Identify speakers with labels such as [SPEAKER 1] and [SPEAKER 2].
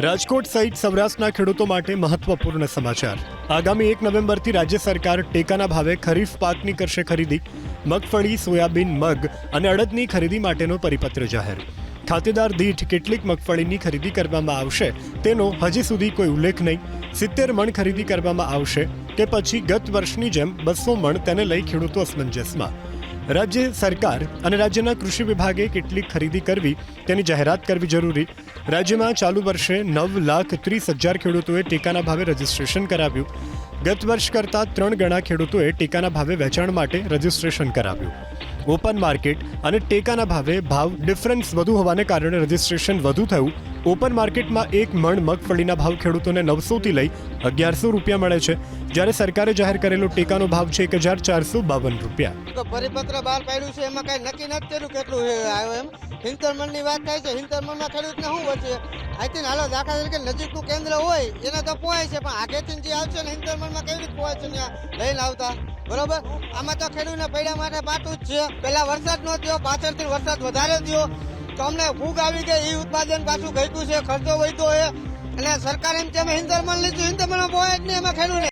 [SPEAKER 1] રાજકોટ સહિત સૌરાષ્ટ્રના ખેડૂતો માટે મહત્વપૂર્ણ સમાચાર. આગામી એક નવેમ્બરથી રાજ્ય સરકાર ટેકાના ભાવે ખરીફ પાકની કરશે ખરીદી, મગફળી, સોયાબીન, મગ અને અડદની ખરીદી માટેનો પરિપત્ર જાહેર. ખાતેદાર દીઠ કેટલીક મગફળીની ખરીદી કરવામાં આવશે તેનો હજી સુધી કોઈ ઉલ્લેખ નહીં. સિત્તેર મણ ખરીદી કરવામાં આવશે કે પછી ગત વર્ષની જેમ બસો મણ તેને લઈ ખેડૂતો અસમંજસમાં. રાજ્ય સરકાર અને રાજ્યના કૃષિ વિભાગે કેટલી ખરીદી કરવી તેની જાહેરાત કરવી જરૂરી. રાજ્યમાં ચાલુ વર્ષે નવ લાખ ત્રીસ હજાર ખેડૂતોએ ટેકાના ભાવે રજીસ્ટ્રેશન કરાવ્યું. ગત વર્ષ કરતાં ત્રણ ગણા ખેડૂતોએ ટેકાના ભાવે વેચાણ માટે રજીસ્ટ્રેશન કરાવ્યું. ઓપન માર્કેટ અને ટેકાના ભાવે ભાવ ડિફરન્સ વધુ હોવાને કારણે રજીસ્ટ્રેશન વધુ થયું. ઓપન માર્કેટમાં એક મણ મગફળીના ભાવ ખેડૂતોને નવસોથી લઈ અગિયારસો રૂપિયા મળે છે. જ્યારે સરકારે જાહેર કરેલો ટેકાનો ભાવ છે એક હજાર ચારસો બાવન રૂપિયા.
[SPEAKER 2] તો પરિપત્ર બહાર પાડ્યું છે, એમાં કઈ નક્કી નથી કર્યું કેટલું આવ્યો એમ. હિંતરમણની વાત થાય છે હિંતરમણમાં ખેડૂતને શું વચ્ચે? આઈ થિંક હાલો દાખલા તરીકે નજીકનું કેન્દ્ર હોય, એને તો પોહાય છે, પણ આગેથી જે આવશે ને હિંતરમણમાં કેવી રીતે પોહાય છે લઈને આવતા? બરોબર? આમાં તો ખેડૂતને પૈડા માટે પાટું જ છે. પેલા વરસાદ નો થયો, પાછળથી વરસાદ વધારે થયો. તો અમને ભૂખ આવી ગઈ, ઈ ઉત્પાદન પાછું ઘટ્યું છે, ખર્ચો વધ્યો છે. અને સરકાર એમ કે અમે હિંતરમણ લીધું હિંતરમણમાં પોહાય જ નહીં એમાં ખેડૂતને.